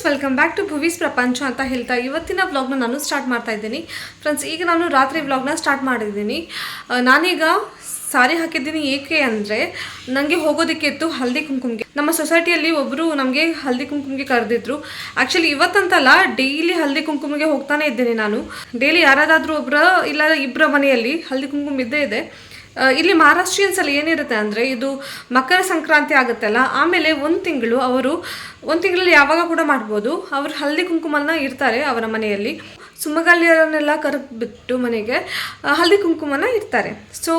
Friends welcome back to Bhuvi's Prapancha ಅಂತ ಹೇಳ್ತಾ ಇವತ್ತಿನ ವ್ಲಾಗ್ನ ನಾನು ಸ್ಟಾರ್ಟ್ ಮಾಡ್ತಾ ಇದ್ದೀನಿ. ಫ್ರೆಂಡ್ಸ್ ಈಗ ನಾನು ರಾತ್ರಿ ವ್ಲಾಗ್ನ ಸ್ಟಾರ್ಟ್ ಮಾಡಿದ್ದೀನಿ. ನಾನೀಗ ಸಾರಿ ಹಾಕಿದ್ದೀನಿ ಏಕೆ ಅಂದರೆ ನನಗೆ ಹೋಗೋದಕ್ಕೆ ಇತ್ತು ಹಲ್ದಿ ಕುಂಕುಮ್ಗೆ. ನಮ್ಮ ಸೊಸೈಟಿಯಲ್ಲಿ ಒಬ್ಬರು ನಮಗೆ ಹಲ್ದಿ ಕುಂಕುಮ್ಗೆ ಕರೆದಿದ್ರು. ಆ್ಯಕ್ಚುಲಿ ಇವತ್ತಂತಲ್ಲ ಡೈಲಿ ಹಲ್ದಿ ಕುಂಕುಮ್ಗೆ ಹೋಗ್ತಾನೆ ಇದ್ದೀನಿ ನಾನು. ಡೈಲಿ ಯಾರಾದರೂ ಒಬ್ಬರ ಇಲ್ಲ ಇಬ್ಬರ ಮನೆಯಲ್ಲಿ ಹಲ್ದಿ ಕುಂಕುಮ್ ಇದ್ದೇ ಇದೆ. ಇಲ್ಲಿ ಮಹಾರಾಷ್ಟ್ರೀಯನ್ಸ್ ಅಲ್ಲಿ ಏನಿರುತ್ತೆ ಅಂದರೆ ಇದು ಮಕರ ಸಂಕ್ರಾಂತಿ ಆಗುತ್ತಲ್ಲ, ಆಮೇಲೆ ಒಂದು ತಿಂಗಳು ಅವರು, ಒಂದು ತಿಂಗಳಲ್ಲಿ ಯಾವಾಗ ಕೂಡ ಮಾಡ್ಬೋದು, ಅವರು ಹಲ್ದಿ ಕುಂಕುಮನ ಇರ್ತಾರೆ ಅವರ ಮನೆಯಲ್ಲಿ. ಸುಮಗಲಿಯರನ್ನೆಲ್ಲ ಕರೆಬಿಟ್ಟು ಮನೆಗೆ ಹಲ್ದಿ ಕುಂಕುಮನ ಇರ್ತಾರೆ ಸೊ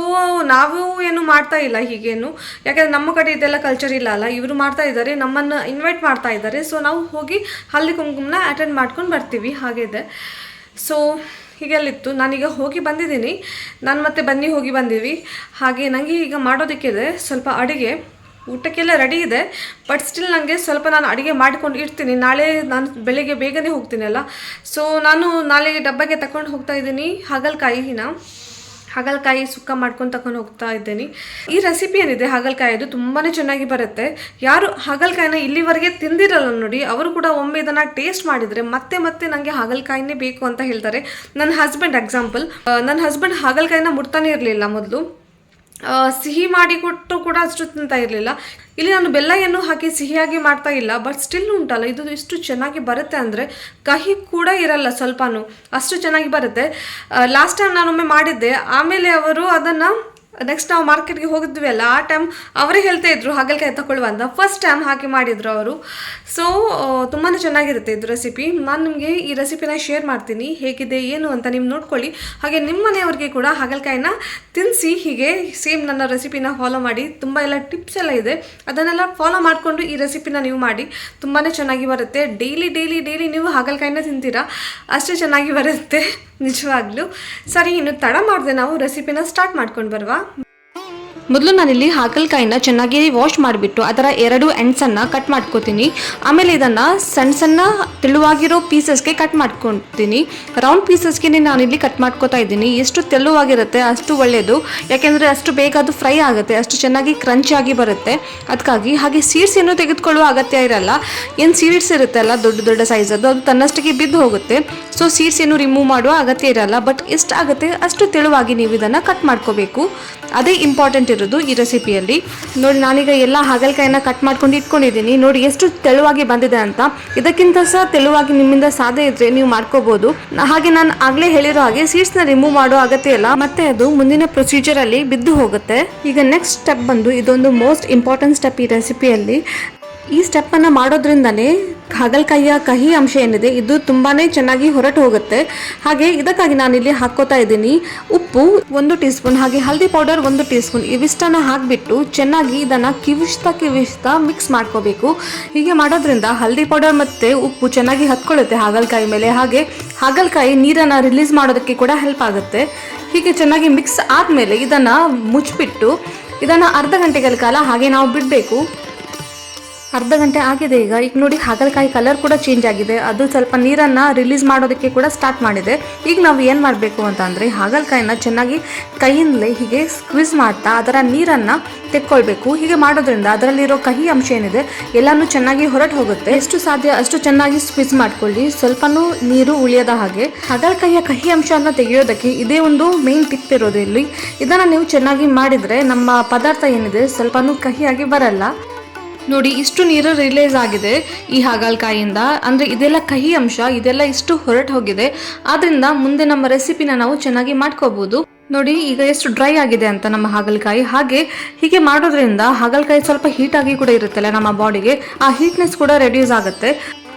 ನಾವು ಏನು ಮಾಡ್ತಾ ಇಲ್ಲ ಹೀಗೇನು. ಯಾಕಂದರೆ ನಮ್ಮ ಕಡೆ ಇದೆಲ್ಲ ಕಲ್ಚರ್ ಇಲ್ಲ ಅಲ್ಲ, ಇವರು ಮಾಡ್ತಾ ಇದ್ದಾರೆ, ನಮ್ಮನ್ನು ಇನ್ವೈಟ್ ಮಾಡ್ತಾ ಇದ್ದಾರೆ. ಸೊ ನಾವು ಹೋಗಿ ಹಲ್ದಿ ಕುಂಕುಮನ ಅಟೆಂಡ್ ಮಾಡ್ಕೊಂಡು ಬರ್ತೀವಿ, ಹಾಗೆ ಇದೆ. ಸೊ ಹೀಗೆಲ್ಲಿತ್ತು ನಾನೀಗ ಹೋಗಿ ಬಂದಿದ್ದೀನಿ. ನಾನು ಮತ್ತೆ ಬನ್ನಿ, ಹೋಗಿ ಬಂದೀವಿ. ಹಾಗೆ ನನಗೆ ಈಗ ಮಾಡೋದಕ್ಕಿದೆ ಸ್ವಲ್ಪ ಅಡುಗೆ. ಊಟಕ್ಕೆಲ್ಲ ರೆಡಿ ಇದೆ ಬಟ್ ಸ್ಟಿಲ್ ನನಗೆ ಸ್ವಲ್ಪ ನಾನು ಅಡುಗೆ ಮಾಡಿಕೊಂಡು ಇರ್ತೀನಿ. ನಾಳೆ ನಾನು ಬೆಳಿಗ್ಗೆ ಬೇಗನೆ ಹೋಗ್ತೀನಲ್ಲ ಸೊ ನಾನು ನಾಳೆ ಡಬ್ಬಗೆ ತಗೊಂಡು ಹೋಗ್ತಾ ಇದ್ದೀನಿ. ಹಾಗಲಕಾಯಿನ ಹಾಗಲಕಾಯಿ ಸುಕ್ಕ ಮಾಡ್ಕೊಂಡು ತಕೊಂಡು ಹೋಗ್ತಾ ಇದ್ದೀನಿ. ಈ ರೆಸಿಪಿ ಏನಿದೆ? ಹಾಗಲಕಾಯಿದು ತುಂಬಾ ಚೆನ್ನಾಗಿ ಬರುತ್ತೆ. ಯಾರು ಹಾಗಲಕಾಯಿನ ಇಲ್ಲಿವರೆಗೆ ತಿಂದಿರಲ್ಲ ನೋಡಿ, ಅವರು ಕೂಡ ಒಮ್ಮೆ ಇದನ್ನು ಟೇಸ್ಟ್ ಮಾಡಿದರೆ ಮತ್ತೆ ಮತ್ತೆ ನನಗೆ ಹಾಗಲಕಾಯಿನೇ ಬೇಕು ಅಂತ ಹೇಳ್ತಾರೆ. ನನ್ನ ಹಸ್ಬೆಂಡ್ ಎಕ್ಸಾಂಪಲ್ ನನ್ನ ಹಸ್ಬೆಂಡ್ ಹಾಗಲಕಾಯಿನ ಮುಟ್ತಾನೆ ಇರಲಿಲ್ಲ ಮೊದಲು. ಸಿಹಿ ಮಾಡಿ ಕೊಟ್ಟು ಕೂಡ ಅಷ್ಟು ತಿಂತಾ ಇರಲಿಲ್ಲ. ಇಲ್ಲಿ ನಾನು ಬೆಲ್ಲ ಏನು ಹಾಕಿ ಸಿಹಿಯಾಗಿ ಮಾಡ್ತಾ ಇಲ್ಲ ಬಟ್ ಸ್ಟಿಲ್ ಉಂಟಲ್ಲ, ಇದು ಇಷ್ಟು ಚೆನ್ನಾಗಿ ಬರುತ್ತೆ ಅಂದರೆ ಕಹಿ ಕೂಡ ಇರಲ್ಲ ಸ್ವಲ್ಪನೂ, ಅಷ್ಟು ಚೆನ್ನಾಗಿ ಬರುತ್ತೆ. ಲಾಸ್ಟ್ ಟೈಮ್ ನಾನೊಮ್ಮೆ ಮಾಡಿದ್ದೆ, ಆಮೇಲೆ ಅವರು ಅದನ್ನು ನೆಕ್ಸ್ಟ್ ನಾವು ಮಾರ್ಕೆಟ್ಗೆ ಹೋಗಿದ್ವಿ ಅಲ್ಲ, ಆ ಟೈಮ್ ಅವರೇ ಹೇಳ್ತಾ ಇದ್ರು, ಹಾಗಲಕಾಯಿ ತಗೊಳ್ಳುವ ಅಂತ. ಫಸ್ಟ್ ಟೈಮ್ ಹಾಕಿ ಮಾಡಿದ್ರು ಅವರು. ಸೊ ತುಂಬಾ ಚೆನ್ನಾಗಿರುತ್ತೆ ಇದು ರೆಸಿಪಿ ನಾನು ನಿಮಗೆ ಈ ರೆಸಿಪಿನ ಶೇರ್ ಮಾಡ್ತೀನಿ, ಹೇಗಿದೆ, ಏನು ಅಂತ ನೀವು ನೋಡ್ಕೊಳ್ಳಿ. ಹಾಗೆ ನಿಮ್ಮ ಮನೆಯವ್ರಿಗೆ ಕೂಡ ಹಾಗಲಕಾಯಿನ ತಿನ್ನಿಸಿ ಹೀಗೆ ಸೇಮ್ ನನ್ನ ರೆಸಿಪಿನ ಫಾಲೋ ಮಾಡಿ. ತುಂಬ ಎಲ್ಲ ಟಿಪ್ಸ್ ಎಲ್ಲ ಇದೆ. ಅದನ್ನೆಲ್ಲ ಫಾಲೋ ಮಾಡಿಕೊಂಡು ಈ ರೆಸಿಪಿನ ನೀವು ಮಾಡಿ. ತುಂಬಾ ಚೆನ್ನಾಗಿ ಬರುತ್ತೆ. ಡೈಲಿ ಡೈಲಿ ಡೈಲಿ ನೀವು ಹಾಗಲಕಾಯಿನ ತಿಂತೀರಾ? ಅಷ್ಟೇ ಚೆನ್ನಾಗಿ ಬರುತ್ತೆ. ನಿಜವಾಗ್ಲೂ. ಸರಿ ಇನ್ನು ತಡ ಮಾಡಿದೆ ನಾವು ರೆಸಿಪಿನ ಸ್ಟಾರ್ಟ್ ಮಾಡ್ಕೊಂಡು ಬರುವ. ಮೊದಲು ನಾನಿಲ್ಲಿ ಹಾಗಲಕಾಯಿನ ಚೆನ್ನಾಗಿ ವಾಶ್ ಮಾಡಿಬಿಟ್ಟು ಅದರ ಎರಡು ಎಂಡ್ಸನ್ನು ಕಟ್ ಮಾಡ್ಕೋತೀನಿ. ಆಮೇಲೆ ಇದನ್ನು ಸಣ್ಣ ಸಣ್ಣ ತೆಳುವಾಗಿರೋ ಪೀಸಸ್ಗೆ ಕಟ್ ಮಾಡ್ಕೊತೀನಿ. ರೌಂಡ್ ಪೀಸಸ್ಗೆ ನಾನಿಲ್ಲಿ ಕಟ್ ಮಾಡ್ಕೋತಾ ಇದ್ದೀನಿ. ಎಷ್ಟು ತೆಳುವಾಗಿರುತ್ತೆ ಅಷ್ಟು ಒಳ್ಳೆಯದು ಯಾಕೆಂದರೆ ಅಷ್ಟು ಬೇಗ ಅದು ಫ್ರೈ ಆಗುತ್ತೆ, ಅಷ್ಟು ಚೆನ್ನಾಗಿ ಕ್ರಂಚಾಗಿ ಬರುತ್ತೆ. ಅದಕ್ಕಾಗಿ ಹಾಗೆ ಸೀಡ್ಸ್ ಏನು ತೆಗೆದುಕೊಳ್ಳುವ ಅಗತ್ಯ ಇರಲ್ಲ. ಏನು ಸೀಡ್ಸ್ ಇರುತ್ತೆ ಅಲ್ಲ ದೊಡ್ಡ ದೊಡ್ಡ ಸೈಜ್ ಅದು ತನ್ನಷ್ಟಕ್ಕೆ ಬಿದ್ದು ಹೋಗುತ್ತೆ. ಸೊ ಸೀಡ್ಸ್ ಏನು ರಿಮೂವ್ ಮಾಡುವ ಅಗತ್ಯ ಇರಲ್ಲ. ಬಟ್ ಎಷ್ಟು ಆಗುತ್ತೆ ಅಷ್ಟು ತೆಳುವಾಗಿ ನೀವು ಇದನ್ನು ಕಟ್ ಮಾಡ್ಕೋಬೇಕು. ಅದೇ ಇಂಪಾರ್ಟೆಂಟ್ ಇರೋದು ಈ ರೆಸಿಪಿಯಲ್ಲಿ ನೋಡಿ, ನಾನೀಗ ಎಲ್ಲ ಹಾಗಲಕಾಯಿನ ಕಟ್ ಮಾಡ್ಕೊಂಡು ಇಟ್ಕೊಂಡಿದ್ದೀನಿ. ನೋಡಿ, ಎಷ್ಟು ತೆಳುವಾಗಿ ಬಂದಿದೆ ಅಂತ. ಇದಕ್ಕಿಂತ ಸಹ ತೆಳುವಾಗಿ ನಿಮ್ಮಿಂದ ಸಾಧ್ಯ ಇದ್ರೆ ನೀವು ಮಾಡ್ಕೋಬಹುದು ಹಾಗೆ ನಾನು ಆಗ್ಲೇ ಹೇಳಿರೋ ಹಾಗೆ ಸೀಡ್ಸ್ನ ರಿಮೂವ್ ಮಾಡೋ ಅಗತ್ಯ ಇಲ್ಲ. ಮತ್ತೆ ಅದು ಮುಂದಿನ ಪ್ರೊಸೀಜರ್ ಅಲ್ಲಿ ಬಿದ್ದು ಹೋಗುತ್ತೆ. ಈಗ ನೆಕ್ಸ್ಟ್ ಸ್ಟೆಪ್ ಬಂದು ಇದೊಂದು ಮೋಸ್ಟ್ ಇಂಪಾರ್ಟೆಂಟ್ ಸ್ಟೆಪ್ ಈ ರೆಸಿಪಿಯಲ್ಲಿ ಈ ಸ್ಟೆಪ್ಪನ್ನು ಮಾಡೋದ್ರಿಂದನೇ ಹಾಗಲಕಾಯಿಯ ಕಹಿ ಅಂಶ ಏನಿದೆ, ಇದು ತುಂಬಾ ಚೆನ್ನಾಗಿ ಹೊರಟು ಹೋಗುತ್ತೆ. ಹಾಗೆ ಇದಕ್ಕಾಗಿ ನಾನಿಲ್ಲಿ ಹಾಕೋತಾ ಇದ್ದೀನಿ ಉಪ್ಪು ಒಂದು ಟೀ ಸ್ಪೂನ್ ಹಾಗೆ ಹಲ್ದಿ ಪೌಡರ್ ಒಂದು ಟೀ ಸ್ಪೂನ್ ಇವಿಷ್ಟನ್ನು ಹಾಕಿಬಿಟ್ಟು ಚೆನ್ನಾಗಿ ಇದನ್ನು ಕಿವಿಸ್ತಾ ಕಿವಿಸ್ತಾ ಮಿಕ್ಸ್ ಮಾಡ್ಕೋಬೇಕು. ಹೀಗೆ ಮಾಡೋದ್ರಿಂದ ಹಲ್ದಿ ಪೌಡರ್ ಮತ್ತು ಉಪ್ಪು ಚೆನ್ನಾಗಿ ಹತ್ಕೊಳ್ಳುತ್ತೆ ಹಾಗಲಕಾಯಿ ಮೇಲೆ. ಹಾಗೆ ಹಾಗಲಕಾಯಿ ನೀರನ್ನು ರಿಲೀಸ್ ಮಾಡೋದಕ್ಕೆ ಕೂಡ ಹೆಲ್ಪ್ ಆಗುತ್ತೆ. ಹೀಗೆ ಚೆನ್ನಾಗಿ ಮಿಕ್ಸ್ ಆದಮೇಲೆ ಇದನ್ನು ಮುಚ್ಚಿಬಿಟ್ಟು, ಇದನ್ನು ಅರ್ಧ ಗಂಟೆಗಳ ಕಾಲ ಹಾಗೆ ನಾವು ಬಿಡಬೇಕು. ಅರ್ಧ ಗಂಟೆ ಆಗಿದೆ ಈಗ. ಈಗ ನೋಡಿ, ಹಾಗಲಕಾಯಿ ಕಲರ್ ಕೂಡ ಚೇಂಜ್ ಆಗಿದೆ. ಅದು ಸ್ವಲ್ಪ ನೀರನ್ನು ರಿಲೀಸ್ ಮಾಡೋದಕ್ಕೆ ಕೂಡ ಸ್ಟಾರ್ಟ್ ಮಾಡಿದೆ. ಈಗ ನಾವು ಏನು ಮಾಡಬೇಕು ಅಂತ ಅಂದರೆ, ಹಾಗಲಕಾಯಿನ ಚೆನ್ನಾಗಿ ಕೈಯಿಂದಲೇ ಹೀಗೆ ಸ್ಕ್ವಿಸ್ ಮಾಡ್ತಾ ಅದರ ನೀರನ್ನು ತೆಕ್ಕೊಳ್ಬೇಕು. ಹೀಗೆ ಮಾಡೋದ್ರಿಂದ ಅದರಲ್ಲಿರೋ ಕಹಿ ಅಂಶ ಏನಿದೆ, ಎಲ್ಲನೂ ಚೆನ್ನಾಗಿ ಹೊರಟು ಹೋಗುತ್ತೆ. ಎಷ್ಟು ಸಾಧ್ಯ ಅಷ್ಟು ಚೆನ್ನಾಗಿ ಸ್ಕ್ವಿಸ್ ಮಾಡ್ಕೊಳ್ಳಿ. ಸ್ವಲ್ಪನೂ ನೀರು ಉಳಿಯದ ಹಾಗೆ. ಹಾಗಲಕಾಯಿಯ ಕಹಿ ಅಂಶವನ್ನು ತೆಗೆಯೋದಕ್ಕೆ ಇದೇ ಒಂದು ಮೇನ್ ಟಿಪ್ ಇರೋದು ಇಲ್ಲಿ. ಇದನ್ನು ನೀವು ಚೆನ್ನಾಗಿ ಮಾಡಿದರೆ ನಮ್ಮ ಪದಾರ್ಥ ಏನಿದೆ, ಸ್ವಲ್ಪನೂ ಕಹಿಯಾಗಿ ಬರಲ್ಲ. ನೋಡಿ, ಇಷ್ಟು ನೀರು ರಿಲೀಸ್ ಆಗಿದೆ ಈ ಹಾಗಲಕಾಯಿಯಿಂದ ಅಂದರೆ ಇದೆಲ್ಲ ಕಹಿ ಅಂಶ, ಇದೆಲ್ಲ ಇಷ್ಟು ಹೊರಟು ಹೋಗಿದೆ. ಆದ್ರಿಂದ ಮುಂದೆ ನಮ್ಮ ರೆಸಿಪಿನ ನಾವು ಚೆನ್ನಾಗಿ ಮಾಡ್ಕೋಬಹುದು ನೋಡಿ, ಈಗ ಎಷ್ಟು ಡ್ರೈ ಆಗಿದೆ ಅಂತ ನಮ್ಮ ಹಾಗಲಕಾಯಿ ಹಾಗೆ ಹೀಗೆ ಮಾಡೋದ್ರಿಂದ ಹಾಗಲಕಾಯಿ ಸ್ವಲ್ಪ ಹೀಟ್ ಆಗಿ ಕೂಡ ಇರುತ್ತಲ್ಲ ನಮ್ಮ ಬಾಡಿಗೆ ಆ ಹೀಟ್ನೆಸ್ ಕೂಡ ರೆಡ್ಯೂಸ್ ಆಗುತ್ತೆ.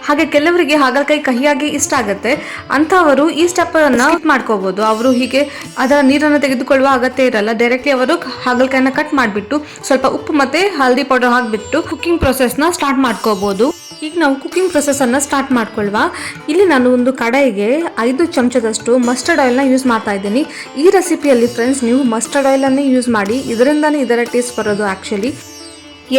ಹಾಗೆ ಕೆಲವರಿಗೆ ಹಾಗಲಕಾಯಿ ಕಹಿಯಾಗಿ ಇಷ್ಟ ಆಗುತ್ತೆ. ಅಂಥವರು ಈ ಸ್ಟೆಪ್ ಅನ್ನ ಮಾಡ್ಕೋಬಹುದು ಅವರು ಹೀಗೆ ಅದರ ನೀರನ್ನು ತೆಗೆದುಕೊಳ್ಳುವ ಅಗತ್ಯ ಇರಲ್ಲ. ಡೈರೆಕ್ಟ್ಲಿ ಅವರು ಹಾಗಲಕಾಯಿನ ಕಟ್ ಮಾಡಿಬಿಟ್ಟು ಸ್ವಲ್ಪ ಉಪ್ಪು ಮತ್ತೆ ಹಲ್ದಿ ಪೌಡರ್ ಹಾಕಿಬಿಟ್ಟು ಕುಕಿಂಗ್ ಪ್ರೊಸೆಸ್ನ ಸ್ಟಾರ್ಟ್ ಮಾಡ್ಕೋಬಹುದು ಈಗ ನಾವು ಕುಕಿಂಗ್ ಅನ್ನ ಸ್ಟಾರ್ಟ್ ಮಾಡ್ಕೊಳ್ವಾ. ಇಲ್ಲಿ ನಾನು ಒಂದು ಕಡಾಯಿಗೆ ಐದು ಚಮಚದಷ್ಟು ಮಸ್ಟರ್ಡ್ ಆಯಿಲ್ನ ಯೂಸ್ ಮಾಡ್ತಾ ಇದ್ದೀನಿ. ಈ ರೆಸಿಪಿಯಲ್ಲಿ ಫ್ರೆಂಡ್ಸ್ ನೀವು ಮಸ್ಟರ್ಡ್ ಆಯಿಲನ್ನೇ ಯೂಸ್ ಮಾಡಿ. ಇದರಿಂದನೇ ಇದರ ಟೇಸ್ಟ್ ಬರೋದು ಆ್ಯಕ್ಚುಲಿ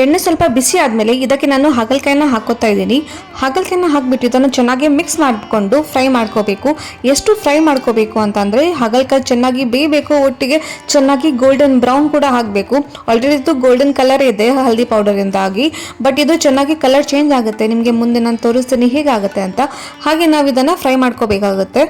ಎಣ್ಣೆ ಸ್ವಲ್ಪ ಬಿಸಿ ಆದಮೇಲೆ ಇದಕ್ಕೆ ನಾನು ಹಾಗಲಕಾಯಿನ ಹಾಕೋತಾ ಇದ್ದೀನಿ. ಹಾಗಲಕಾಯಿನ ಹಾಕಿಬಿಟ್ಟು ಇದನ್ನು ಚೆನ್ನಾಗಿ ಮಿಕ್ಸ್ ಮಾಡಿಕೊಂಡು ಫ್ರೈ ಮಾಡ್ಕೋಬೇಕು. ಎಷ್ಟು ಫ್ರೈ ಮಾಡ್ಕೋಬೇಕು ಅಂತಂದರೆ ಹಾಗಲಕಾಯಿ ಚೆನ್ನಾಗಿ ಬೇಯಬೇಕು, ಒಟ್ಟಿಗೆ ಚೆನ್ನಾಗಿ ಗೋಲ್ಡನ್ ಬ್ರೌನ್ ಕೂಡ ಹಾಕಬೇಕು. ಆಲ್ರೆಡಿ ಇದು ಗೋಲ್ಡನ್ ಕಲರ್ ಇದೆ ಹಲ್ದಿ ಪೌಡರಿಂದಾಗಿ ಬಟ್ ಇದು ಚೆನ್ನಾಗಿ ಕಲರ್ ಚೇಂಜ್ ಆಗುತ್ತೆ. ನಿಮಗೆ ಮುಂದೆ ನಾನು ತೋರಿಸ್ತೀನಿ ಹೇಗಾಗುತ್ತೆ ಅಂತ. ಹಾಗೆ ನಾವು ಇದನ್ನು ಫ್ರೈ ಮಾಡ್ಕೋಬೇಕಾಗುತ್ತೆ.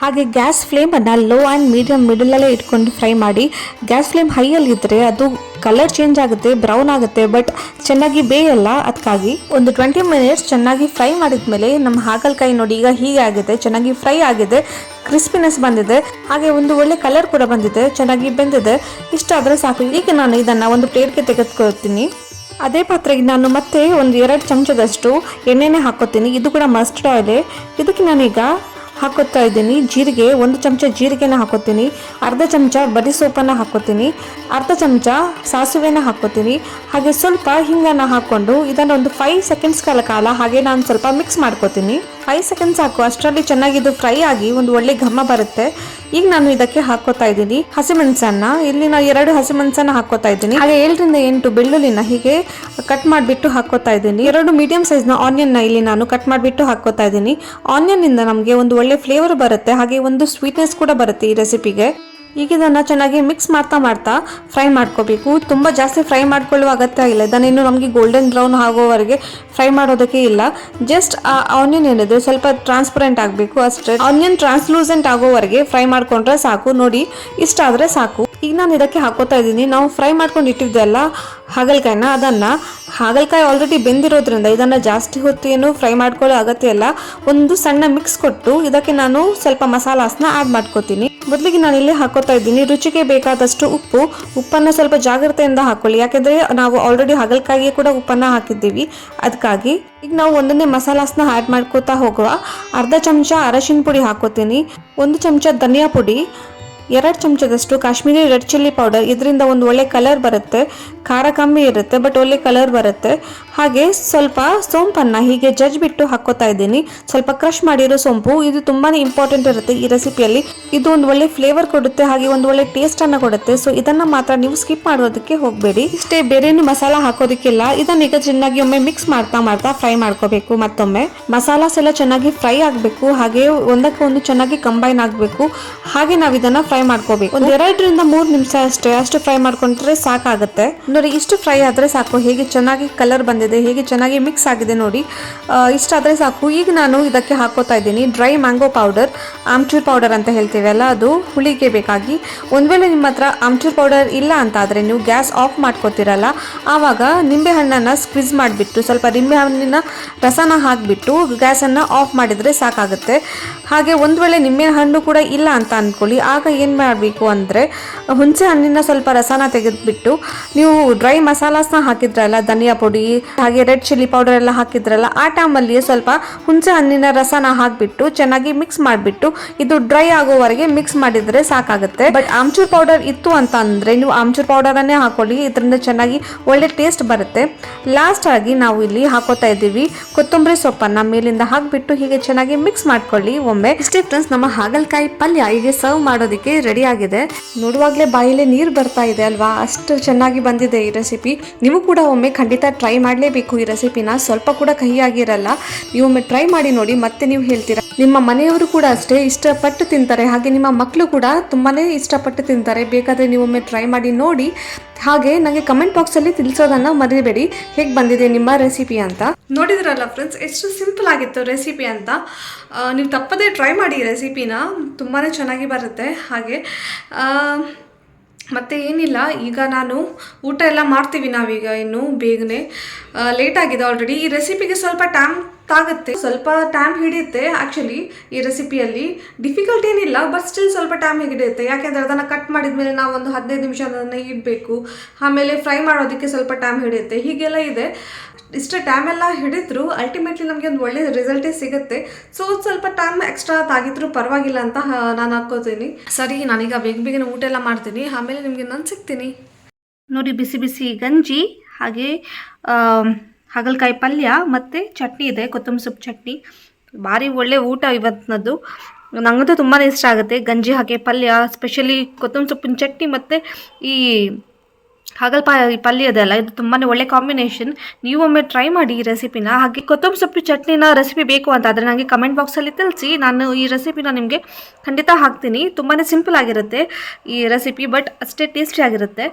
ಹಾಗೆ ಗ್ಯಾಸ್ ಫ್ಲೇಮನ್ನು ಲೋ ಆ್ಯಂಡ್ ಮೀಡಿಯಮ್ ಮಿಡಲಲ್ಲೇ ಇಟ್ಕೊಂಡು ಫ್ರೈ ಮಾಡಿ ಗ್ಯಾಸ್ ಫ್ಲೇಮ್ ಹೈಯಲ್ಲಿದ್ದರೆ ಅದು ಕಲರ್ ಚೇಂಜ್ ಆಗುತ್ತೆ ಬ್ರೌನ್ ಆಗುತ್ತೆ ಬಟ್ ಚೆನ್ನಾಗಿ ಬೇಯಲ್ಲ. ಅದಕ್ಕಾಗಿ ಒಂದು ಟ್ವೆಂಟಿ ಮಿನಿಟ್ಸ್ ಚೆನ್ನಾಗಿ ಫ್ರೈ ಮಾಡಿದ ಮೇಲೆ ನಮ್ಮ ಹಾಗಲಕಾಯಿ ನೋಡಿ ಈಗ ಹೀಗೆ ಆಗಿದೆ, ಚೆನ್ನಾಗಿ ಫ್ರೈ ಆಗಿದೆ ಕ್ರಿಸ್ಪಿನೆಸ್ ಬಂದಿದೆ, ಹಾಗೆ ಒಂದು ಒಳ್ಳೆ ಕಲರ್ ಕೂಡ ಬಂದಿದೆ, ಚೆನ್ನಾಗಿ ಬೆಂದಿದೆ. ಇಷ್ಟ ಆದರೆ ಸಾಕು. ಈಗ ನಾನು ಇದನ್ನು ಒಂದು ಪ್ಲೇಟ್ಗೆ ತೆಗೆದುಕೊಳ್ತೀನಿ. ಅದೇ ಪಾತ್ರೆಗೆ ನಾನು ಮತ್ತೆ ಒಂದು ಎರಡು ಚಮಚದಷ್ಟು ಎಣ್ಣೆನೇ ಹಾಕೋತೀನಿ ಇದು ಕೂಡ ಮಸ್ಟರ್ಡ್ ಆಯಿಲ್ ಇದಕ್ಕೆ ನಾನೀಗ ಹಾಕೋತಾ ಇದ್ದೀನಿ. ಜೀರಿಗೆ ಒಂದು ಚಮಚ ಜೀರಿಗೆನ ಹಾಕೋತೀನಿ ಅರ್ಧ ಚಮಚ ಬಡಿ ಸೋಪನ್ನು ಹಾಕೋತೀನಿ ಅರ್ಧ ಚಮಚ ಸಾಸಿವೆನ ಹಾಕೋತೀನಿ ಹಾಗೆ ಸ್ವಲ್ಪ ಹಿಂಗನ್ನು ಹಾಕ್ಕೊಂಡು ಇದನ್ನು ಒಂದು ಫೈವ್ ಸೆಕೆಂಡ್ಸ್ ಕಾಲ ಕಾಲ ಹಾಗೆ ನಾನು ಸ್ವಲ್ಪ ಮಿಕ್ಸ್ ಮಾಡ್ಕೋತೀನಿ. ಫೈವ್ ಸೆಕೆಂಡ್ಸ್ ಸಾಕು. ಅಷ್ಟರಲ್ಲಿ ಚೆನ್ನಾಗಿ ಇದು ಫ್ರೈ ಆಗಿ ಒಂದು ಒಳ್ಳೆ ಘಮ ಬರುತ್ತೆ. ಈಗ ನಾನು ಇದಕ್ಕೆ ಹಾಕೋತಾ ಇದ್ದೀನಿ ಹಸಿಮೆಣಸನ್ನ. ಇಲ್ಲಿ ನಾವು ಎರಡು ಹಸಿಮೆಣಸನ್ನ ಹಾಕೋತಾ ಇದ್ದೀನಿ. ಹಾಗೆ ಏಳರಿಂದ ಎಂಟು ಬೆಳ್ಳುಳ್ಳಿನ ಹೀಗೆ ಕಟ್ ಮಾಡಿಬಿಟ್ಟು ಹಾಕೋತಾ ಇದ್ದೀನಿ. ಎರಡು ಮೀಡಿಯಂ ಸೈಜ್ನ ಆನಿಯನ್ನ ಇಲ್ಲಿ ನಾನು ಕಟ್ ಮಾಡಿಬಿಟ್ಟು ಹಾಕೋತಾ ಇದ್ದೀನಿ. ಆನಿಯನ್ನಿಂದ ನಮಗೆ ಒಂದು ಒಳ್ಳೆ ಫ್ಲೇವರ್ ಬರುತ್ತೆ. ಹಾಗೆ ಒಂದು ಸ್ವೀಟ್ನೆಸ್ ಕೂಡ ಬರುತ್ತೆ ಈ ರೆಸಿಪಿಗೆ ಈಗ ಇದನ್ನು ಚೆನ್ನಾಗಿ ಮಿಕ್ಸ್ ಮಾಡ್ತಾ ಮಾಡ್ತಾ ಫ್ರೈ ಮಾಡ್ಕೋಬೇಕು. ತುಂಬ ಜಾಸ್ತಿ ಫ್ರೈ ಮಾಡ್ಕೊಳ್ಳುವ ಅಗತ್ಯ ಇಲ್ಲ. ಇದನ್ನೇನು ನಮಗೆ ಗೋಲ್ಡನ್ ಬ್ರೌನ್ ಆಗೋವರೆಗೆ ಫ್ರೈ ಮಾಡೋದಕ್ಕೆ ಇಲ್ಲ. ಜಸ್ಟ್ ಆ ಆನಿಯನ್ ಏನಿದೆ, ಸ್ವಲ್ಪ ಟ್ರಾನ್ಸ್ಪರೆಂಟ್ ಆಗಬೇಕು ಅಷ್ಟೇ. ಆನಿಯನ್ ಟ್ರಾನ್ಸ್ಲೂಸೆಂಟ್ ಆಗೋವರೆಗೆ ಫ್ರೈ ಮಾಡ್ಕೊಂಡ್ರೆ ಸಾಕು. ನೋಡಿ, ಇಷ್ಟ ಆದರೆ ಸಾಕು. ಈಗ ನಾನು ಇದಕ್ಕೆ ಹಾಕೋತಾ ಇದ್ದೀನಿ. ನಾವು ಫ್ರೈ ಮಾಡ್ಕೊಂಡು ಇಟ್ಟಿದ್ದೆಲ್ಲ ಹಾಗಲಕಾಯಿನ, ಅದನ್ನು. ಹಾಗಲಕಾಯಿ ಆಲ್ರೆಡಿ ಬೆಂದಿರೋದ್ರಿಂದ ಇದನ್ನು ಜಾಸ್ತಿ ಹೊತ್ತು ಏನು ಫ್ರೈ ಮಾಡ್ಕೊಳ್ಳೋ ಅಗತ್ಯ ಇಲ್ಲ. ಒಂದು ಸಣ್ಣ ಮಿಕ್ಸ್ ಕೊಟ್ಟು ಇದಕ್ಕೆ ನಾನು ಸ್ವಲ್ಪ ಮಸಾಲಾಸ್ನ ಆ್ಯಡ್ ಮಾಡ್ಕೋತೀನಿ. ಮೊದಲಿಗೆ ನಾನು ಇಲ್ಲಿ ಹಾಕೋತಾ ಇದ್ದೀನಿ. ರುಚಿಗೆ ಬೇಕಾದಷ್ಟು ಉಪ್ಪು. ಉಪ್ಪನ್ನು ಸ್ವಲ್ಪ ಜಾಗ್ರತೆಯಿಂದ ಹಾಕೊಳ್ಳಿ. ಯಾಕೆಂದರೆ ನಾವು ಆಲ್ರೆಡಿ ಹಾಗಲಕಾಯಿಗೆ ಕೂಡ ಉಪ್ಪನ್ನು ಹಾಕಿದ್ದೀವಿ. ಅದಕ್ಕಾಗಿ ಈಗ ನಾವು ಒಂದೊಂದೇ ಮಸಾಲಾಸ್ನ ಆ್ಯಡ್ ಮಾಡ್ಕೋತಾ ಹೋಗುವ. ಅರ್ಧ ಚಮಚ ಅರಶಿನ ಪುಡಿ ಹಾಕೋತೀನಿ. ಒಂದು ಚಮಚ ಧನಿಯಾ ಪುಡಿ. ಎರಡು ಚಮಚದಷ್ಟು ಕಾಶ್ಮೀರಿ ರೆಡ್ ಚಿಲ್ಲಿ ಪೌಡರ್. ಇದರಿಂದ ಒಂದು ಒಳ್ಳೆ ಕಲರ್ ಬರುತ್ತೆ. ಖಾರ ಕಮ್ಮಿ ಇರುತ್ತೆ, ಬಟ್ ಒಳ್ಳೆ ಕಲರ್ ಬರುತ್ತೆ. ಹಾಗೆ ಸ್ವಲ್ಪ ಸೋಂಪನ್ನು ಹೀಗೆ ಜಜ್ಬಿಟ್ಟು ಹಾಕೋತಾ ಇದ್ದೀನಿ. ಸ್ವಲ್ಪ ಕ್ರಷ್ ಮಾಡಿರೋ ಸೋಂಪು. ಇದು ತುಂಬಾ ಇಂಪಾರ್ಟೆಂಟ್ ಇರುತ್ತೆ ಈ ರೆಸಿಪಿಯಲ್ಲಿ. ಇದು ಒಂದು ಒಳ್ಳೆ ಫ್ಲೇವರ್ ಕೊಡುತ್ತೆ, ಹಾಗೆ ಒಂದು ಒಳ್ಳೆ ಟೇಸ್ಟನ್ನು ಕೊಡುತ್ತೆ. ಸೊ ಇದನ್ನು ಮಾತ್ರ ನೀವು ಸ್ಕಿಪ್ ಮಾಡೋದಕ್ಕೆ ಹೋಗಬೇಡಿ. ಇಷ್ಟೇ ಬೇರೇನು ಮಸಾಲ ಹಾಕೋದಕ್ಕಿಲ್ಲ. ಇದನ್ನ ಈಗ ಚೆನ್ನಾಗಿ ಒಮ್ಮೆ ಮಿಕ್ಸ್ ಮಾಡ್ತಾ ಮಾಡ್ತಾ ಫ್ರೈ ಮಾಡ್ಕೋಬೇಕು ಮತ್ತೊಮ್ಮೆ. ಮಸಾಲಾಸ್ ಎಲ್ಲ ಚೆನ್ನಾಗಿ ಫ್ರೈ ಆಗಬೇಕು. ಹಾಗೆ ಒಂದಕ್ಕೆ ಒಂದು ಚೆನ್ನಾಗಿ ಕಂಬೈನ್ ಆಗಬೇಕು. ಹಾಗೆ ನಾವು ಇದನ್ನು ಫ್ರೈ ಮಾಡ್ಕೋಬೇಕು. ಒಂದ್ ಎರಡರಿಂದ ಮೂರು ನಿಮಿಷ ಅಷ್ಟೇ, ಅಷ್ಟು ಫ್ರೈ ಮಾಡ್ಕೊಂಡ್ರೆ ಸಾಕಾಗುತ್ತೆ. ನೋಡಿ, ಇಷ್ಟು ಫ್ರೈ ಆದ್ರೆ ಸಾಕು. ಹೇಗೆ ಚೆನ್ನಾಗಿ ಕಲರ್ ಬಂದಿದೆ, ಹೇಗೆ ಚೆನ್ನಾಗಿ ಮಿಕ್ಸ್ ಆಗಿದೆ ನೋಡಿ. ಇಷ್ಟಾದರೆ ಸಾಕು. ಈಗ ನಾನು ಇದಕ್ಕೆ ಹಾಕೋತಾ ಇದ್ದೀನಿ dry mango powder amchur powder ಅಂತ ಹೇಳ್ತೀವಲ್ಲ ಅದು. ಹುಳಿಗೆ ಬೇಕಾಗಿ. ಒಂದ್ ವೇಳೆ ನಿಮ್ಮ ಹತ್ರ ಆಮ್ಚೂರ್ ಪೌಡರ್ ಇಲ್ಲ ಅಂತ ಆದ್ರೆ ನೀವು ಗ್ಯಾಸ್ ಆಫ್ ಮಾಡ್ಕೋತಿರಲ್ಲ, ಆವಾಗ ನಿಂಬೆ ಹಣ್ಣನ್ನು ಸ್ಕ್ವಿಜ್ ಮಾಡಿಬಿಟ್ಟು, ಸ್ವಲ್ಪ ನಿಂಬೆ ಹಣ್ಣಿನ ರಸನ ಹಾಕಿಬಿಟ್ಟು ಗ್ಯಾಸನ್ನು ಆಫ್ ಮಾಡಿದರೆ ಸಾಕಾಗುತ್ತೆ. ಹಾಗೆ ಒಂದು ವೇಳೆ ನಿಂಬೆ ಹಣ್ಣು ಕೂಡ ಇಲ್ಲ ಅಂತ ಅಂದ್ಕೊಳ್ಳಿ ಆಗ ಮಾಡಬೇಕು ಅಂದರೆ, ಹುಣಸೆ ಹಣ್ಣಿನ ಸ್ವಲ್ಪ ರಸನ ತೆಗೆದುಬಿಟ್ಟು, ನೀವು ಡ್ರೈ ಮಸಾಲಾಸ್ನ ಹಾಕಿದ್ರಲ್ಲ, ಧನಿಯಾ ಪುಡಿ, ಹಾಗೆ ರೆಡ್ ಚಿಲ್ಲಿ ಪೌಡರ್ ಎಲ್ಲ ಹಾಕಿದ್ರಲ್ಲ, ಆ ಟೈಮಲ್ಲಿ ಸ್ವಲ್ಪ ಹುಣಸೆ ಹಣ್ಣಿನ ರಸನ ಹಾಕಿಬಿಟ್ಟು, ಚೆನ್ನಾಗಿ ಮಿಕ್ಸ್ ಮಾಡಿಬಿಟ್ಟು, ಇದು ಡ್ರೈ ಆಗೋವರೆಗೆ ಮಿಕ್ಸ್ ಮಾಡಿದರೆ ಸಾಕಾಗುತ್ತೆ. ಬಟ್ ಆಮ್ಚೂರ್ ಪೌಡರ್ ಇತ್ತು ಅಂತ ಅಂದರೆ, ನೀವು ಆಮ್ಚೂರ್ ಪೌಡರನ್ನೇ ಹಾಕೊಳ್ಳಿ, ಇದರಿಂದ ಚೆನ್ನಾಗಿ ಒಳ್ಳೆ ಟೇಸ್ಟ್ ಬರುತ್ತೆ. ಲಾಸ್ಟ್ ಆಗಿ ನಾವು ಇಲ್ಲಿ ಹಾಕೋತಾ ಇದ್ದೀವಿ, ಕೊತ್ತಂಬರಿ ಸೊಪ್ಪನ್ನ ಮೇಲಿಂದ ಹಾಕಿಬಿಟ್ಟು, ಹೀಗೆ ಚೆನ್ನಾಗಿ ಮಿಕ್ಸ್ ಮಾಡ್ಕೊಳ್ಳಿ. ಒಮ್ಮೆ, ಇಷ್ಟೇ ಫ್ರೆಂಡ್ಸ್ ನಮ್ಮ ಹಾಗಲಕಾಯಿ ಪಲ್ಯ, ಹೀಗೆ ಸರ್ವ್ ಮಾಡೋದಕ್ಕೆ ರೆಡಿ ಆಗಿದೆ. ನೋಡುವಾಗಲೇ ಬಾಯಲ್ಲಿ ನೀರು ಬರ್ತಾ ಇದೆ ಅಲ್ವಾ? ಅಷ್ಟು ಚೆನ್ನಾಗಿ ಬಂದಿದೆ ಈ ರೆಸಿಪಿ ನೀವು ಕೂಡ ಒಮ್ಮೆ ಖಂಡಿತ ಟ್ರೈ ಮಾಡಲೇಬೇಕು ಈ ರೆಸಿಪಿನ ಸ್ವಲ್ಪ ಕೂಡ ಕಹಿಯಾಗಿರಲ್ಲ. ನೀವು ಒಮ್ಮೆ ಟ್ರೈ ಮಾಡಿ ನೋಡಿ, ಮತ್ತೆ ನೀವು ಹೇಳ್ತೀರಾ? ನಿಮ್ಮ ಮನೆಯವರು ಕೂಡ ಅಷ್ಟೇ ಇಷ್ಟಪಟ್ಟು ತಿಂತಾರೆ. ಹಾಗೆ ನಿಮ್ಮ ಮಕ್ಕಳು ಕೂಡ ತುಂಬಾನೇ ಇಷ್ಟಪಟ್ಟು ತಿಂತಾರೆ. ಬೇಕಾದರೆ ಒಮ್ಮೆ ಟ್ರೈ ಮಾಡಿ ನೋಡಿ. ಹಾಗೆ ನನಗೆ ಕಮೆಂಟ್ ಬಾಕ್ಸಲ್ಲಿ ತಿಳಿಸೋದನ್ನು ಮರಿಬೇಡಿ. ಹೇಗೆ ಬಂದಿದೆ ನಿಮ್ಮ ರೆಸಿಪಿ ಅಂತ. ನೋಡಿದ್ರಲ್ಲ ಫ್ರೆಂಡ್ಸ್ ಎಷ್ಟು ಸಿಂಪಲ್ ಆಗಿತ್ತು ರೆಸಿಪಿ ಅಂತ. ನೀವು ತಪ್ಪದೇ ಟ್ರೈ ಮಾಡಿ ರೆಸಿಪಿನ ತುಂಬಾ ಚೆನ್ನಾಗಿ ಬರುತ್ತೆ. ಹಾಗೆ ಆ, ಮತ್ತೆ ಏನಿಲ್ಲ ಈಗ ನಾನು ಊಟ ಎಲ್ಲ ಮಾಡ್ತೀವಿ ನಾವೀಗ ಇನ್ನು ಬೇಗನೆ. ಲೇಟ್ ಆಗಿದೆ ಆಲ್ರೆಡಿ ಈ ರೆಸಿಪಿಗೆ ಸ್ವಲ್ಪ ಟೈಮ್ ತಾಗುತ್ತೆ. ಸ್ವಲ್ಪ ಟೈಮ್ ಹಿಡಿಯುತ್ತೆ ಆ್ಯಕ್ಚುಲಿ ಈ ರೆಸಿಪಿಯಲ್ಲಿ ಡಿಫಿಕಲ್ಟ್ ಏನಿಲ್ಲ ಬಟ್ ಸ್ಟಿಲ್ ಸ್ವಲ್ಪ ಟೈಮ್ ಹಿಡಿಯುತ್ತೆ. ಯಾಕೆಂದರೆ ಅದನ್ನು ಕಟ್ ಮಾಡಿದ್ಮೇಲೆ ನಾವು ಒಂದು ಹದಿನೈದು ನಿಮಿಷ ಅದನ್ನು ಇಡಬೇಕು. ಆಮೇಲೆ ಫ್ರೈ ಮಾಡೋದಕ್ಕೆ ಸ್ವಲ್ಪ ಟೈಮ್ ಹಿಡಿಯುತ್ತೆ. ಹೀಗೆಲ್ಲ ಇದೆ. ಇಷ್ಟು ಟೈಮ್ ಎಲ್ಲ ಹಿಡಿದ್ರು ಅಲ್ಟಿಮೇಟ್ಲಿ ನಮಗೆ ಒಂದು ಒಳ್ಳೆ ರಿಸಲ್ಟೇ ಸಿಗುತ್ತೆ. ಸೊ ಸ್ವಲ್ಪ ಟೈಮ್ ಎಕ್ಸ್ಟ್ರಾ ತಾಗಿದ್ರು ಪರವಾಗಿಲ್ಲ ಅಂತ ನಾನು ಹಾಕೋತೀನಿ ಸರಿ, ನಾನೀಗ ಬೇಗ ಬೇಗನೆ ಊಟ ಎಲ್ಲ ಮಾಡ್ತೀನಿ. ಆಮೇಲೆ ನಿಮಗೆ ನಾನು ಸಿಗ್ತೀನಿ. ನೋಡಿ, ಬಿಸಿ ಬಿಸಿ ಗಂಜಿ, ಹಾಗೆ ಹಾಗಲಕಾಯಿ ಪಲ್ಯ ಮತ್ತು ಚಟ್ನಿ ಇದೆ, ಕೊತ್ತಂಬರಿ ಸೊಪ್ಪು ಚಟ್ನಿ. ಭಾರಿ ಒಳ್ಳೆ ಊಟ ಇವತ್ತಿನದ್ದು ನನಗಂತೂ ತುಂಬಾ ಇಷ್ಟ ಆಗುತ್ತೆ ಗಂಜಿ, ಹಾಗೆ ಪಲ್ಯ ಸ್ಪೆಷಲಿ ಕೊತ್ತಂಬರಿ ಸೊಪ್ಪಿನ ಚಟ್ನಿ ಮತ್ತು ಈ ಹಾಗಲಕಾಯಿ ಪಲ್ಯ ಅದೆಲ್ಲ ಇದು ತುಂಬಾ ಒಳ್ಳೆ ಕಾಂಬಿನೇಷನ್ ನೀವು ಒಮ್ಮೆ ಟ್ರೈ ಮಾಡಿ ಈ ರೆಸಿಪಿನ ಹಾಗೆ ಕೊತ್ತಂಬರಿ ಸೊಪ್ಪು ಚಟ್ನಿನ ರೆಸಿಪಿ ಬೇಕು ಅಂತ ಆದರೆ ನನಗೆ ಕಮೆಂಟ್ ಬಾಕ್ಸಲ್ಲಿ ತಿಳಿಸಿ, ನಾನು ಈ ರೆಸಿಪಿನ ನಿಮಗೆ ಖಂಡಿತ ಹಾಕ್ತೀನಿ. ತುಂಬಾ ಸಿಂಪಲ್ ಆಗಿರುತ್ತೆ ಈ ರೆಸಿಪಿ ಬಟ್ ಅಷ್ಟೇ ಟೇಸ್ಟಿ ಆಗಿರುತ್ತೆ.